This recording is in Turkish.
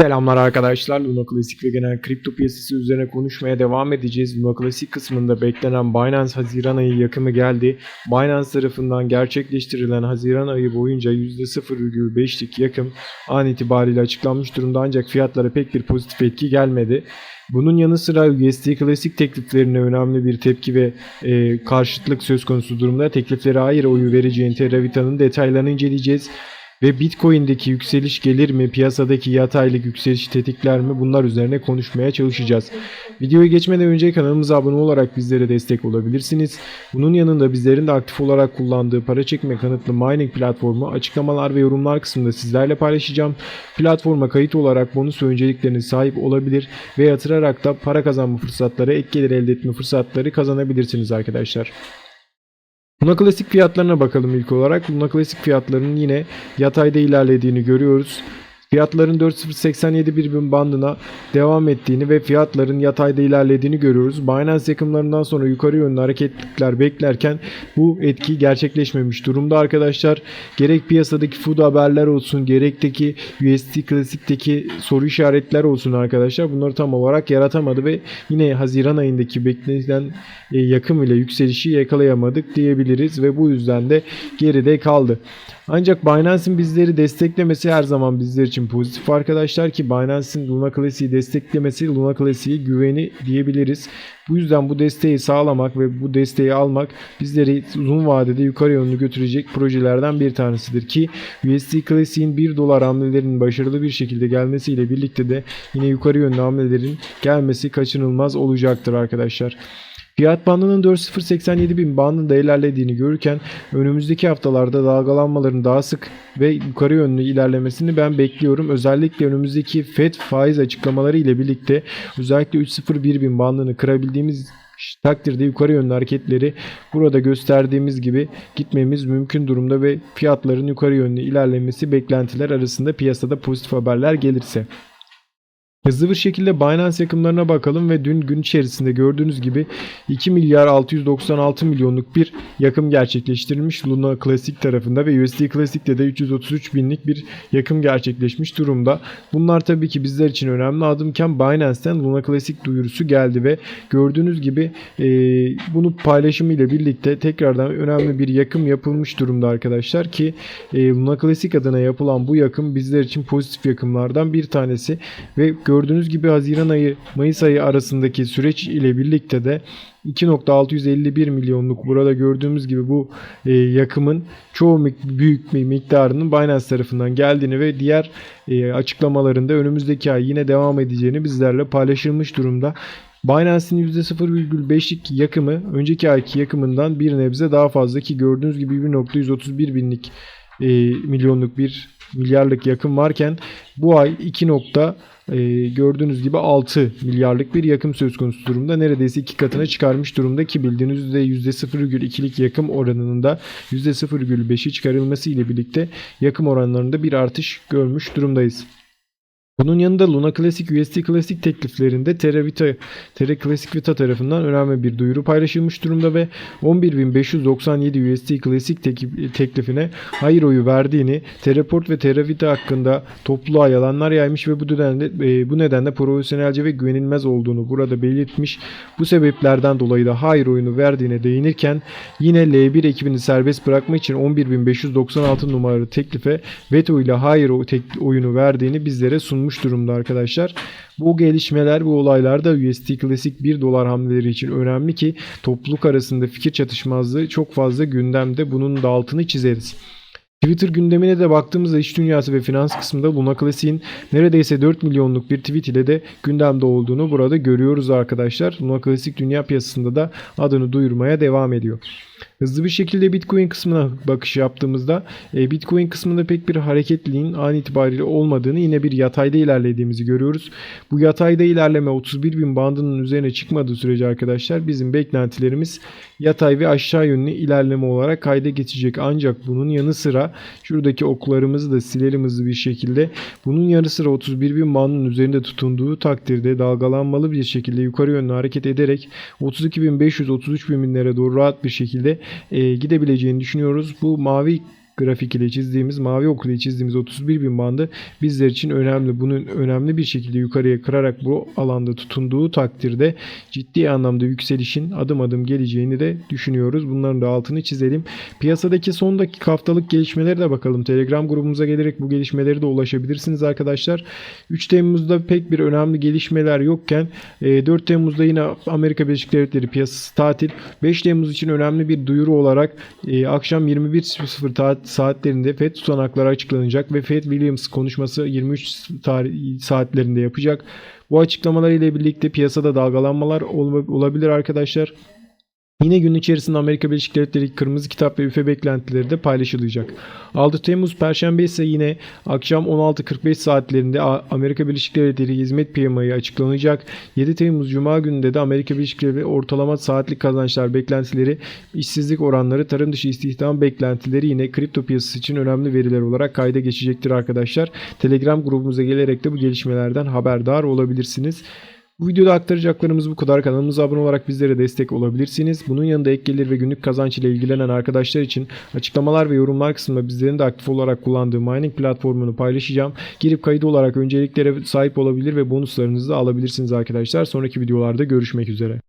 Selamlar arkadaşlar. Luna Classic ve genel kripto piyasası üzerine konuşmaya devam edeceğiz. Luna Classic kısmında beklenen Binance Haziran ayı yakımı geldi. Binance tarafından gerçekleştirilen Haziran ayı boyunca %0,5'lik yakım an itibariyle açıklanmış durumda ancak fiyatlara pek bir pozitif etki gelmedi. Bunun yanı sıra USD Classic tekliflerine önemli bir tepki ve e, karşıtlık söz konusu durumda. Tekliflere hayır oyu vereceğin Terravita'nın detaylarını inceleyeceğiz. Ve Bitcoin'deki yükseliş gelir mi? Piyasadaki yataylık yükseliş tetikler mi? Bunlar üzerine konuşmaya çalışacağız. Videoya geçmeden önce kanalımıza abone olarak bizlere destek olabilirsiniz. Bunun yanında bizlerin de aktif olarak kullandığı para çekme kanıtlı mining platformu açıklamalar ve yorumlar kısmında sizlerle paylaşacağım. Platforma kayıt olarak bonus ve önceliklerine sahip olabilir ve yatırarak da para kazanma fırsatları, ek gelir elde etme fırsatları kazanabilirsiniz arkadaşlar. Luna Klasik fiyatlarına bakalım ilk olarak. Luna Klasik fiyatlarının yine yatayda ilerlediğini görüyoruz. Fiyatların 4.087 bin bandına devam ettiğini ve fiyatların yatayda ilerlediğini görüyoruz. Binance yakımlarından sonra yukarı yönlü hareketlikler beklerken bu etki gerçekleşmemiş durumda arkadaşlar. Gerek piyasadaki food haberler olsun gerekteki USD Classic'teki soru işaretler olsun arkadaşlar. Bunları tam olarak yaratamadı ve yine Haziran ayındaki beklenen e, yakım ile yükselişi yakalayamadık diyebiliriz ve bu yüzden de geride kaldı. Ancak Binance'in bizleri desteklemesi her zaman bizler için pozitif arkadaşlar ki Binance'in Luna Classic'i desteklemesi Luna Classic'e güveni diyebiliriz. Bu yüzden bu desteği sağlamak ve bu desteği almak bizleri uzun vadede yukarı yönlü götürecek projelerden bir tanesidir ki USD Classic'in 1 dolar hamlelerinin başarılı bir şekilde gelmesiyle birlikte de yine yukarı yönlü hamlelerin gelmesi kaçınılmaz olacaktır arkadaşlar. Fiyat bandının 4.087 bin bandında ilerlediğini görürken önümüzdeki haftalarda dalgalanmaların daha sık ve yukarı yönlü ilerlemesini ben bekliyorum. Özellikle önümüzdeki FED faiz açıklamaları ile birlikte özellikle 3.01 bin bandını kırabildiğimiz takdirde yukarı yönlü hareketleri burada gösterdiğimiz gibi gitmemiz mümkün durumda ve fiyatların yukarı yönlü ilerlemesi beklentiler arasında piyasada pozitif haberler gelirse. Hızlı bir şekilde Binance yakımlarına bakalım ve dün gün içerisinde gördüğünüz gibi 2 milyar 696 milyonluk bir yakım gerçekleştirilmiş Luna Classic tarafında ve USD Classic'te de 333 binlik bir yakım gerçekleşmiş durumda. Bunlar tabii ki bizler için önemli adımken Binance'ten Luna Classic duyurusu geldi ve gördüğünüz gibi e, bunu paylaşımı ile birlikte tekrardan önemli bir yakım yapılmış durumda arkadaşlar ki e, Luna Classic adına yapılan bu yakım bizler için pozitif yakımlardan bir tanesi ve gördüğünüz gibi Haziran ayı Mayıs ayı arasındaki süreç ile birlikte de 2.651 milyonluk burada gördüğümüz gibi bu e, yakımın çoğu büyük bir miktarının Binance tarafından geldiğini ve diğer e, açıklamalarında önümüzdeki ay yine devam edeceğini bizlerle paylaşılmış durumda. Binance'in %0,5'lik yakımı önceki ayki yakımından bir nebze daha fazla ki gördüğünüz gibi 1.131 binlik e, milyonluk bir milyarlık yakın varken bu ay 2 nokta e, gördüğünüz gibi 6 milyarlık bir yakım söz konusu durumda. Neredeyse iki katına çıkarmış durumda ki bildiğiniz üzere %0,2'lik yakım oranının da %0,5'i çıkarılması ile birlikte yakım oranlarında bir artış görmüş durumdayız. Bunun yanında Luna Classic USD Classic tekliflerinde Terra Vita, Terra Classic Vita tarafından önemli bir duyuru paylaşılmış durumda ve 11.597 USD Classic teklifine hayır oyu verdiğini, Terraport ve Terra Vita hakkında topluluğa yalanlar yaymış ve bu nedenle, e, bu nedenle profesyonelce ve güvenilmez olduğunu burada belirtmiş. Bu sebeplerden dolayı da hayır oyunu verdiğine değinirken yine L1 ekibini serbest bırakma için 11.596 numaralı teklife veto ile hayır oyunu verdiğini bizlere sunmuş sunmuş durumda arkadaşlar. Bu gelişmeler, bu olaylar da USD Classic 1 dolar hamleleri için önemli ki topluluk arasında fikir çatışmazlığı çok fazla gündemde. Bunun da altını çizeriz. Twitter gündemine de baktığımızda iş dünyası ve finans kısmında Luna Classic'in neredeyse 4 milyonluk bir tweet ile de gündemde olduğunu burada görüyoruz arkadaşlar. Luna Classic dünya piyasasında da adını duyurmaya devam ediyor. Hızlı bir şekilde Bitcoin kısmına bakış yaptığımızda e, Bitcoin kısmında pek bir hareketliliğin an itibariyle olmadığını yine bir yatayda ilerlediğimizi görüyoruz. Bu yatayda ilerleme 31 bin bandının üzerine çıkmadığı sürece arkadaşlar bizim beklentilerimiz yatay ve aşağı yönlü ilerleme olarak kayda geçecek. Ancak bunun yanı sıra şuradaki oklarımızı da silelim hızlı bir şekilde. Bunun yanı sıra 31 bin bandının üzerinde tutunduğu takdirde dalgalanmalı bir şekilde yukarı yönlü hareket ederek 32.500-33 binlere doğru rahat bir şekilde e, gidebileceğini düşünüyoruz. Bu mavi grafik ile çizdiğimiz, mavi ok ile çizdiğimiz 31 bin bandı bizler için önemli. Bunun önemli bir şekilde yukarıya kırarak bu alanda tutunduğu takdirde ciddi anlamda yükselişin adım adım geleceğini de düşünüyoruz. Bunların da altını çizelim. Piyasadaki son dakika haftalık gelişmelere de bakalım. Telegram grubumuza gelerek bu gelişmeleri de ulaşabilirsiniz arkadaşlar. 3 Temmuz'da pek bir önemli gelişmeler yokken e, 4 Temmuz'da yine Amerika Birleşik Devletleri piyasası tatil. 5 Temmuz için önemli bir duyuru olarak e, akşam 21.00 ta- saatlerinde FED tutanakları açıklanacak ve FED Williams konuşması 23 tarih saatlerinde yapacak. Bu açıklamalar ile birlikte piyasada dalgalanmalar ol- olabilir arkadaşlar. Yine gün içerisinde Amerika Birleşik Devletleri kırmızı kitap ve üfe beklentileri de paylaşılacak. 6 Temmuz Perşembe ise yine akşam 16.45 saatlerinde Amerika Birleşik Devletleri hizmet PMI'yi açıklanacak. 7 Temmuz Cuma gününde de Amerika Birleşik Devletleri ortalama saatlik kazançlar beklentileri, işsizlik oranları, tarım dışı istihdam beklentileri yine kripto piyasası için önemli veriler olarak kayda geçecektir arkadaşlar. Telegram grubumuza gelerek de bu gelişmelerden haberdar olabilirsiniz. Bu videoda aktaracaklarımız bu kadar. Kanalımıza abone olarak bizlere destek olabilirsiniz. Bunun yanında ek gelir ve günlük kazanç ile ilgilenen arkadaşlar için açıklamalar ve yorumlar kısmında bizlerin de aktif olarak kullandığı mining platformunu paylaşacağım. Girip kayıt olarak önceliklere sahip olabilir ve bonuslarınızı da alabilirsiniz arkadaşlar. Sonraki videolarda görüşmek üzere.